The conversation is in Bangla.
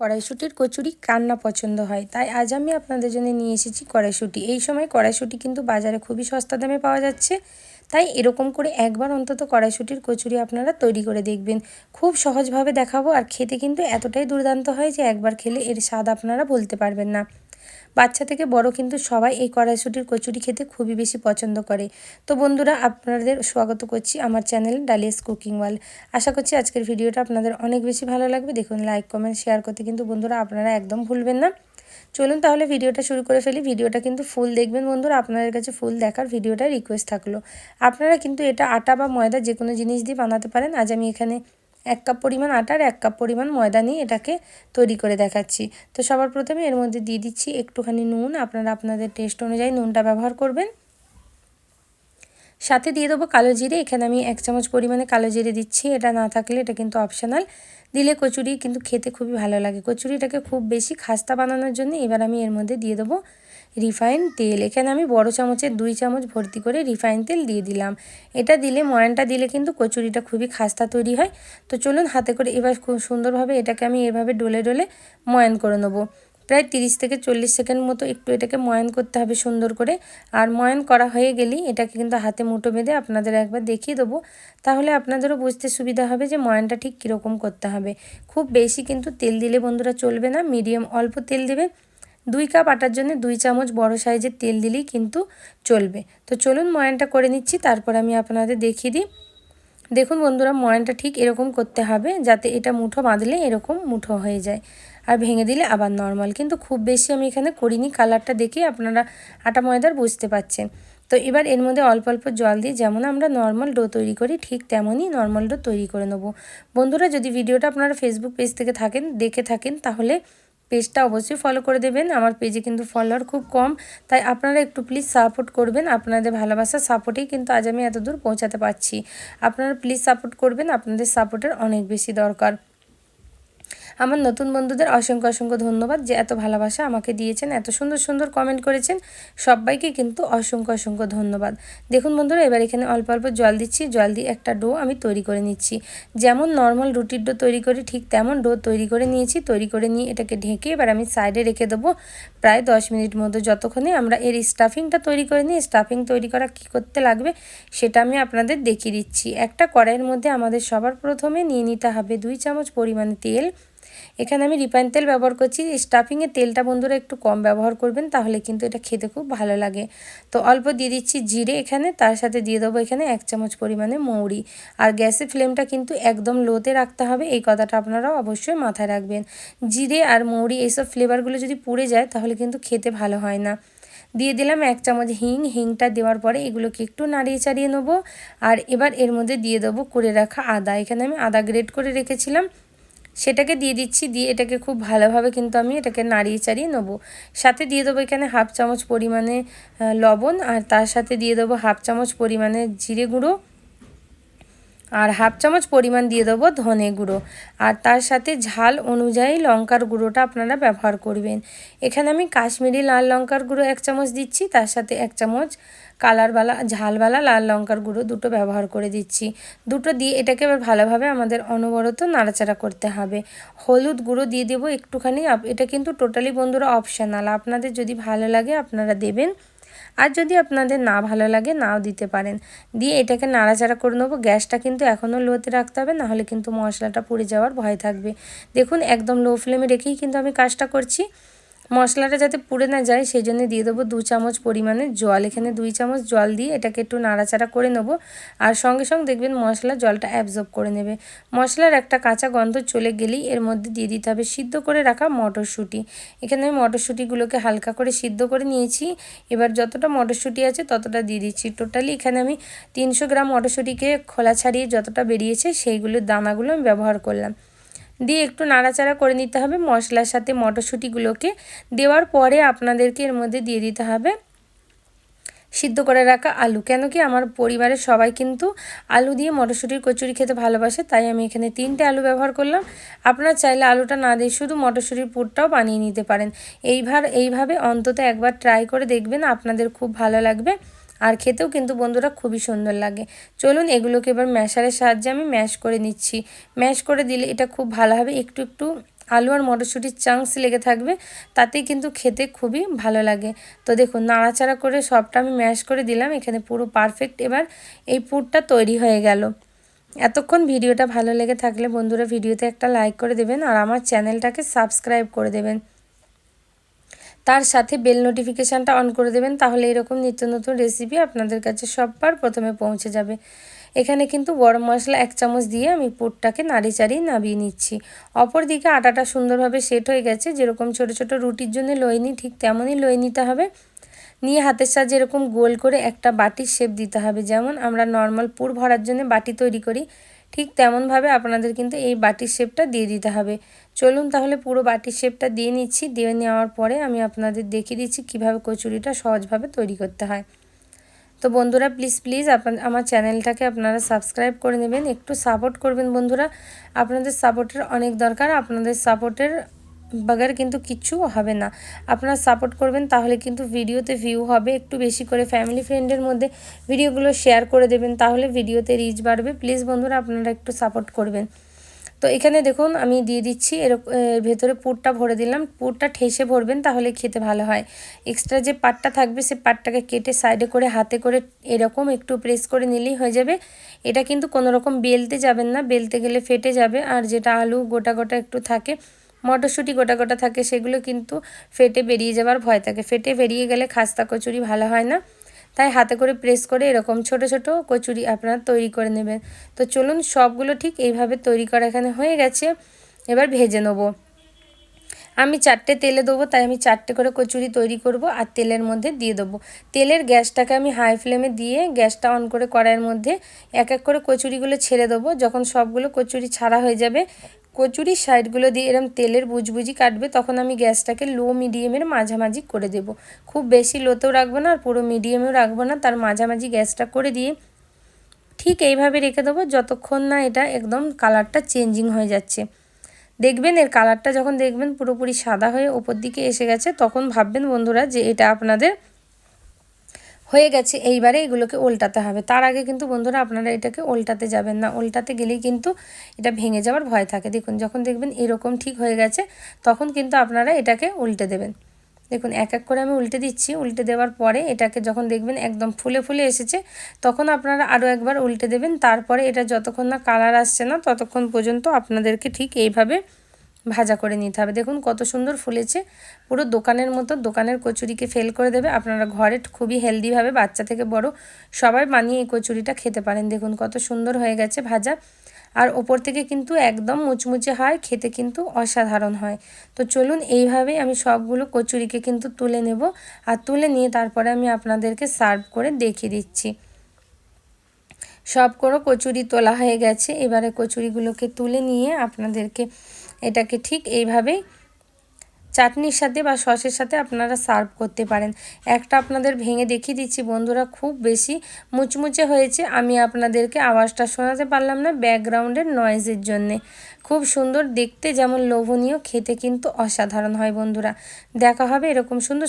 কড়াইশুটির কচুরি কান্না পছন্দ হয়। তাই আজ আমি আপনাদের জন্য নিয়ে এসেছি কড়াইশুটি। এই সময় কড়াইশুটি কিন্তু বাজারে খুবই সস্তা দামে পাওয়া যাচ্ছে। তাই এরকম করে একবার অন্তত কড়াইশুটির কচুরি আপনারা তৈরি করে দেখবেন। খুব সহজভাবে দেখাবো আর খেতে কিন্তু এতটাই দুর্দান্ত হয় যে একবার খেলে এর স্বাদ আপনারা বলতে পারবেন না। বাচ্চা থেকে বড় কিন্তু সবাই এই কড়াইশুটির কচুরি খেতে খুবই বেশি পছন্দ করে। তো বন্ধুরা, আপনাদের স্বাগত করছি আমার চ্যানেল ডালিয়াস কুকিং ওয়াল আশা করছি আজকের ভিডিওটা আপনাদের অনেক বেশি ভালো লাগবে। দেখুন লাইক কমেন্ট শেয়ার করতে কিন্তু বন্ধুরা আপনারা একদম ভুলবেন না। চলুন তাহলে ভিডিওটা শুরু করে ফেলি। ভিডিওটা কিন্তু ফুল দেখবেন বন্ধুরা, আপনাদের কাছে ফুল দেখার ভিডিওটা রিকোয়েস্ট থাকল। আপনারা কিন্তু এটা আটা বা ময়দা যে কোনো জিনিস দিয়ে বানাতে পারেন। আজ আমি এখানে এক কাপ পরিমাণ আটার এক কাপ পরিমাণ ময়দা নিয়ে এটাকে তৈরি করে দেখাচ্ছি। তো সবার প্রথমে এর মধ্যে দিয়ে দিচ্ছি একটুখানি নুন। আপনারা আপনাদের টেস্ট অনুযায়ী নুনটা ব্যবহার করবেন। সাথে দিয়ে দেবো কালো জিরে। এখানে আমি এক চামচ পরিমাণে কালো জিরে দিচ্ছি। এটা না থাকলে এটা কিন্তু অপশনাল দিলে কচুরি কিন্তু খেতে খুবই ভালো লাগে। কচুরিটাকে খুব বেশি খাস্তা বানানোর জন্য এবার আমি এর মধ্যে দিয়ে দেবো রিফাইন তেল। এখানে আমি বড় চামচের দুই চামচ ভর্তি করে রিফাইন তেল দিয়ে দিলাম। এটা দিলে, ময়ানটা দিলে কিন্তু কচুরিটা খুবই খাস্তা তৈরি হয়। তো চলুন হাতে করে এবার খুব সুন্দরভাবে এটাকে আমি এভাবে ডলে ডলে ময়ান করে নেব। প্রায় তিরিশ থেকে চল্লিশ সেকেন্ড মতো একটু এটাকে ময়ান করতে হবে সুন্দর করে। আর ময়ান করা হয়ে গেলেই এটাকে কিন্তু হাতে মুঠো বেঁধে আপনাদের একবার দেখিয়ে দেবো। তাহলে আপনাদেরও বুঝতে সুবিধা হবে যে ময়ানটা ঠিক কীরকম করতে হবে। খুব বেশি কিন্তু তেল দিলে বন্ধুরা চলবে না, মিডিয়াম অল্প তেল দেবে। দুই কাপ আটার জন্য দুই চামচ বড় সাইজের তেল দিলেই কিন্তু চলবে। তো চলুন ময়ানটা করে নিচ্ছি, তারপর আমি আপনাদের দেখিয়ে দিই। দেখুন বন্ধুরা, ময়ানটা ঠিক এরকম করতে হবে যাতে এটা মুঠো বাঁধলে এরকম মুঠো হয়ে যায়। আর ভেঙে দিলে আবার নর্মাল কিন্তু খুব বেশি আমি এখানে করিনি কালারটা দেখে আপনারা আটা ময়দার বুঝতে পাচ্ছেন। তো এবার এর মধ্যে অল্প অল্প জল দিয়ে যেমন আমরা নর্মাল ডো তৈরি করি, ঠিক তেমনই নর্মাল ডো তৈরি করে নেব। বন্ধুরা, যদি ভিডিওটা আপনারা ফেসবুক পেজ থেকে থাকেন, দেখে থাকেন, তাহলে পেজটা অবশ্যই ফলো করে দেবেন। আমার পেজে কিন্তু ফলোয়ার খুব কম, তাই আপনারা একটু প্লিজ সাপোর্ট করবেন। আপনাদের ভালোবাসা সাপোর্টেই কিন্তু আজ আমি এত দূর পৌঁছাতে পারছি। আপনারা প্লিজ সাপোর্ট করবেন, আপনাদের সাপোর্টের অনেক বেশি দরকার। আমার নতুন বন্ধুদের অসংখ্য অসংখ্য ধন্যবাদ যে এত ভালোবাসা আমাকে দিয়েছেন, এত সুন্দর সুন্দর কমেন্ট করেছেন। সবাইকে কিন্তু অসংখ্য অসংখ্য ধন্যবাদ। দেখুন বন্ধুরা, এবার এখানে অল্প অল্প জল দিচ্ছি, জল দিয়ে একটা ডো আমি তৈরি করে নিচ্ছি। যেমন নর্মাল রুটির ডো তৈরি করি, ঠিক তেমন ডো তৈরি করে নিয়েছি। তৈরি করে নিয়ে এটাকে ঢেকে এবার আমি সাইডে রেখে দেবো প্রায় দশ মিনিট মতো যতক্ষণে আমরা এর স্টাফিংটা তৈরি করে নিই স্টাফিং তৈরি করা কী করতে লাগবে সেটা আমি আপনাদের দেখিয়ে দিচ্ছি। একটা কড়াইয়ের মধ্যে আমাদের সবার প্রথমে নিয়ে নিতে হবে দুই চামচ পরিমাণে তেল। এখানে আমি রিফাইন তেল ব্যবহার করছি। স্টাফিংয়ে তেলটা বন্ধুরা একটু কম ব্যবহার করবেন, তাহলে কিন্তু এটা খেতে খুব ভালো লাগে। তো অল্প দিয়ে দিচ্ছি জিরে এখানে, তার সাথে দিয়ে দেবো এখানে এক চামচ পরিমাণে মৌরি। আর গ্যাসের ফ্লেমটা কিন্তু একদম লোতে রাখতে হবে, এই কথাটা আপনারা অবশ্যই মাথায় রাখবেন। জিরে আর মৌরি এইসব ফ্লেভারগুলো যদি পুড়ে যায়, তাহলে কিন্তু খেতে ভালো হয় না। দিয়ে দিলাম এক চামচ হিং, হিংটা দেওয়ার পরে এগুলোকে একটু নাড়িয়ে চাড়িয়ে নেব। আর এবার এর মধ্যে দিয়ে দেবো করে রাখা আদা। এখানে আমি আদা গ্রেড করে রেখেছিলাম। সেটাকে দিয়ে দিচ্ছি, দিয়ে এটাকে খুব ভালোভাবে কিন্তু আমি এটাকে নাড়িয়ে চাড়িয়ে নেব। সাথে দিয়ে দেবো এখানে হাফ চামচ পরিমাণে লবণ, আর তার সাথে দিয়ে দেবো হাফ চামচ পরিমাণে জিরে গুঁড়ো। আর হাফ চামচ পরিমাণ দিয়ে দেবো ধনে গুঁড়ো। আর তার সাথে ঝাল অনুযায়ী লঙ্কার গুঁড়োটা আপনারা ব্যবহার করবেন। এখানে আমি কাশ্মীরি লাল লঙ্কার গুঁড়ো এক চামচ দিচ্ছি, তার সাথে এক চামচ কালারওয়ালা ঝালওয়ালা লাল লঙ্কার গুঁড়ো দুটো ব্যবহার করে দিচ্ছি। দুটো দিয়ে এটাকে এবার ভালোভাবে আমাদের অনবরত নাড়াচাড়া করতে হবে। হলুদ গুঁড়ো দিয়ে দেবো একটুখানি এটা কিন্তু টোটালি বন্ধুরা অপশানাল আপনাদের যদি ভালো লাগে আপনারা দেবেন। আর যদি আপনাদের না ভালো লাগে, নাও দিতে পারেন। দিয়ে এটাকে নাড়াচাড়া করে নেব। গ্যাসটা কিন্তু এখনও লোতে রাখতে হবে নাহলে কিন্তু মশলাটা পুড়ে যাওয়ার ভয় থাকবে। দেখুন, একদম লো ফ্লেমে রেখেই কিন্তু আমি কাজটা করছি। মশলাটা যাতে পুড়ে না যায়, সেই জন্য দিয়ে দেবো দু চামচ পরিমাণে জল। এখানে দুই চামচ জল দিয়ে এটাকে একটু নাড়াচাড়া করে নেব। আর সঙ্গে সঙ্গে দেখবেন মশলা জলটা অ্যাবজর্ব করে নেবে। মশলার একটা কাঁচা গন্ধ চলে গেলেই এর মধ্যে দিয়ে দিতে হবে সিদ্ধ করে রাখা মটরশুঁটি। এখানে আমি মটরশুঁটিগুলোকে হালকা করে সিদ্ধ করে নিয়েছি। এবার যতটা মটরশুঁটি আছে ততটা দিয়ে দিচ্ছি। টোটালি এখানে আমি তিনশো গ্রাম মটরশুঁটিকে খোলা ছাড়িয়ে যতটা বেরিয়েছে সেইগুলোর দানাগুলো আমি ব্যবহার করলাম। দিয়ে একটু নাড়াচাড়া করে নিতে হবে। মশলার সাথে মটরশুঁটিগুলোকে দেওয়ার পরে আপনাদেরকে এর মধ্যে দিয়ে দিতে হবে সিদ্ধ করে রাখা আলু। কেন কি আমার পরিবারের সবাই কিন্তু আলু দিয়ে মটরশুঁটির কচুরি খেতে ভালোবাসে, তাই আমি এখানে তিনটে আলু ব্যবহার করলাম। আপনারা চাইলে আলুটা না দিয়ে শুধু মটরশুঁটির পুরটাও বানিয়ে নিতে পারেন। এইবার এইভাবে অন্তত একবার ট্রাই করে দেখবেন, আপনাদের খুব ভালো লাগবে। আর খেতেও কিন্তু বন্ধুরা খুবই সুন্দর লাগে। চলুন এগুলোকে এবার ম্যাশারের সাহায্যে আমি ম্যাশ করে নিচ্ছি। ম্যাশ করে দিলে এটা খুব ভালো হবে। একটু একটু আলু আর মটরশুঁটির চাংস লেগে থাকবে, তাতেই কিন্তু খেতে খুবই ভালো লাগে। তো দেখুন, নাড়াচাড়া করে সবটা আমি ম্যাশ করে দিলাম। এখানে পুরো পারফেক্ট এবার এই পুরটা তৈরি হয়ে গেল। এতক্ষণ ভিডিওটা ভালো লেগে থাকলে বন্ধুরা ভিডিওতে একটা লাইক করে দেবেন আর আমার চ্যানেলটাকে সাবস্ক্রাইব করে দেবেন। তার সাথে বেল নোটিফিকেশানটা অন করে দেবেন, তাহলে এরকম নিত্য নতুন রেসিপি আপনাদের কাছে সববার প্রথমে পৌঁছে যাবে। এখানে কিন্তু গরম মশলা এক চামচ দিয়ে আমি পুরটাকে নাড়ি চাড়িয়ে নাবিয়ে নিচ্ছি। অপর দিকে আটাটা সুন্দরভাবে সেট হয়ে গেছে, যেরকম ছোট ছোট রুটির জন্য লই নিই ঠিক তেমনই লই নিতে হবে। নিয়ে হাতের সাহায্যে এরকম গোল করে একটা বাটির শেপ দিতে হবে, যেমন আমরা নর্মাল পুর ভরার জন্য বাটি তৈরি করি। ঠিক তেমনভাবে আপনাদের কিন্তু এই বাটির শেপটা দিয়ে দিতে হবে। চলুন তাহলে পুরো বাটির শেপটা দিয়ে নিচ্ছি। দিয়ে নেওয়ার পরে আমি আপনাদের দেখিয়ে দিচ্ছি কীভাবে কচুরিটা সহজভাবে তৈরি করতে হয়। তো বন্ধুরা প্লিজ প্লিজ আপনার আমার চ্যানেলটাকে আপনারা সাবস্ক্রাইব করে নেবেন। একটু সাপোর্ট করবেন বন্ধুরা। আপনাদের সাপোর্টের অনেক দরকার। আপনাদের সাপোর্টের বাগার কিন্তু কিচ্ছু হবে না। আপনারা সাপোর্ট করবেন, তাহলে কিন্তু ভিডিওতে ভিউ হবে। একটু বেশি করে ফ্যামিলি ফ্রেন্ডের মধ্যে ভিডিওগুলো শেয়ার করে দেবেন, তাহলে ভিডিওতে রিচ বাড়বে। প্লিজ বন্ধুরা, আপনারা একটু সাপোর্ট করবেন। তো এখানে দেখুন, আমি দিয়ে দিচ্ছি। এরকম ভেতরে পুরটা ভরে দিলাম। পুরটা ঠেসে ভরবেন, তাহলে খেতে ভালো হয়। এক্সট্রা যে পাটটা থাকবে, সে পাটটাকে কেটে সাইডে করে, হাতে করে এরকম একটু প্রেস করে নিলেই হয়ে যাবে। এটা কিন্তু কোনো রকম বেলতে যাবেন না। বেলতে গেলে ফেটে যাবে। আর যেটা আলু গোটা গোটা একটু থাকে মটরশুঁটি গোটা গোটা থাকে, সেগুলো কিন্তু ফেটে বেরিয়ে যাবার ভয় থাকে। ফেটে বেরিয়ে গেলে খাস্তা কচুরি ভালো হয় না। তাই হাতে করে প্রেস করে এরকম ছোট ছোট কচুরি আপনারা তৈরি করে নেবেন। তো চলুন সবগুলো ঠিক এইভাবে তৈরি করা এখানে হয়ে গেছে। এবার ভেজে নেব। আমি চারটে তেলে দেবো, তাই আমি চারটে করে কচুরি তৈরি করব আর তেলের মধ্যে দিয়ে দেবো। তেলের গ্যাসটাকে আমি হাই ফ্লেমে দিয়ে গ্যাসটা অন করে কড়াইয়ের মধ্যে এক এক করে কচুরিগুলো ছেড়ে দেবো। যখন সবগুলো কচুরি ছাড়া হয়ে যাবে কচুরির সাইডগুলো দিয়ে এরম তেলের বুজবুজি কাটবে, তখন আমি গ্যাসটাকে লো মিডিয়ামের মাঝামাঝি করে দেব। খুব বেশি লোতেও রাখব না আর পুরো মিডিয়ামেও রাখব না, তার মাঝামাঝি গ্যাসটা করে দিয়ে ঠিক এইভাবে রেখে দেবো যতক্ষণ না এটা একদম কালারটা চেঞ্জিং হয়ে যাচ্ছে। দেখবেন, এর কালারটা যখন দেখবেন পুরোপুরি সাদা হয়ে ওপর দিকে এসে গেছে, তখন ভাববেন বন্ধুরা যে এটা আপনাদের হয়ে গেছে, এইবারে এগুলোকে উল্টাতে হবে। তার আগে কিন্তু বন্ধুরা আপনারা এটাকে উল্টাতে যাবেন না। উল্টাতে গেলেই কিন্তু এটা ভেঙে যাওয়ার ভয় থাকে। দেখুন, যখন দেখবেন এরকম ঠিক হয়ে গেছে, তখন কিন্তু আপনারা এটাকে উল্টে দেবেন। দেখুন, এক এক করে আমি উল্টে দিচ্ছি। উল্টে দেওয়ার পরে এটাকে যখন দেখবেন একদম ফুলে ফুলে এসেছে, তখন আপনারা আরও একবার উল্টে দেবেন। তারপরে এটা যতক্ষণ না কালার আসছে না, ততক্ষণ পর্যন্ত আপনাদেরকে ঠিক এইভাবে ভাজা করে নিতে হবে। দেখুন কত সুন্দর ফুলেছে। পুরো দোকানের মতো দোকানের কচুরিকে ফেল করে দেবে। আপনারা ঘরে খুবই হেলদিভাবে বাচ্চা থেকে বড় সবাই বানিয়ে এই কচুরিটা খেতে পারেন। দেখুন কত সুন্দর হয়ে গেছে ভাজা। আর ওপর থেকে কিন্তু একদম মুচমুচে হয়, খেতে কিন্তু অসাধারণ হয়। তো চলুন এইভাবেই আমি সবগুলো কচুরিকে কিন্তু তুলে নেব। আর তুলে নিয়ে তারপরে আমি আপনাদেরকে সার্ভ করে দেখিয়ে দিচ্ছি। সব করে কচুরি তোলা হয়ে গেছে। এবারে কচুরিগুলোকে তুলে নিয়ে আপনাদেরকে এটাকে ঠিক এইভাবেই চাটনির সাথে বা সসের সাথে আপনারা সার্ভ করতে পারেন। একটা আপনাদের ভেঙে দেখিয়ে দিচ্ছি, বন্ধুরা খুব বেশি মুচমুচে হয়েছে। আমি আপনাদেরকে আওয়াজটা শোনাতে পারলাম না ব্যাকগ্রাউন্ডের নয়েজের জন্যে। খুব সুন্দর দেখতে, যেমন লোভনীয়, খেতে কিন্তু অসাধারণ হয় বন্ধুরা। দেখা হবে এরকম সুন্দর সুন্দর